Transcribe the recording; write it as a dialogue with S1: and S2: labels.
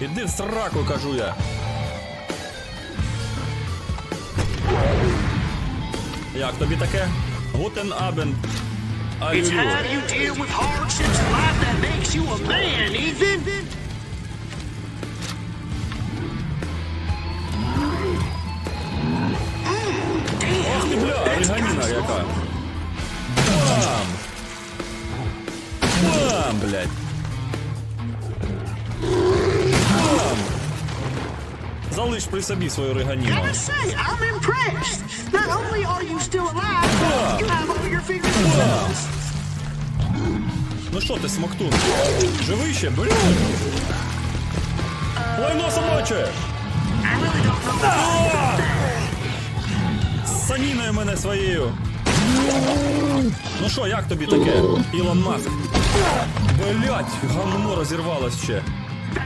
S1: Іди в сраку, кажу я. Як тобі таке? Гутен Абен.
S2: It's how you deal with hardships in life that makes you a man, Ethan.
S1: Ох ти бля, риганіна яка. Бам! Бам, блядь. Залиш при собі свою
S2: toes.
S1: Ну що ти, смоктун? Живий ще, блядь? Лайно собаче! Саніною мене своєю. Ну що, як тобі таке? Ілон Маск. Блять, гамно розірвалось ще.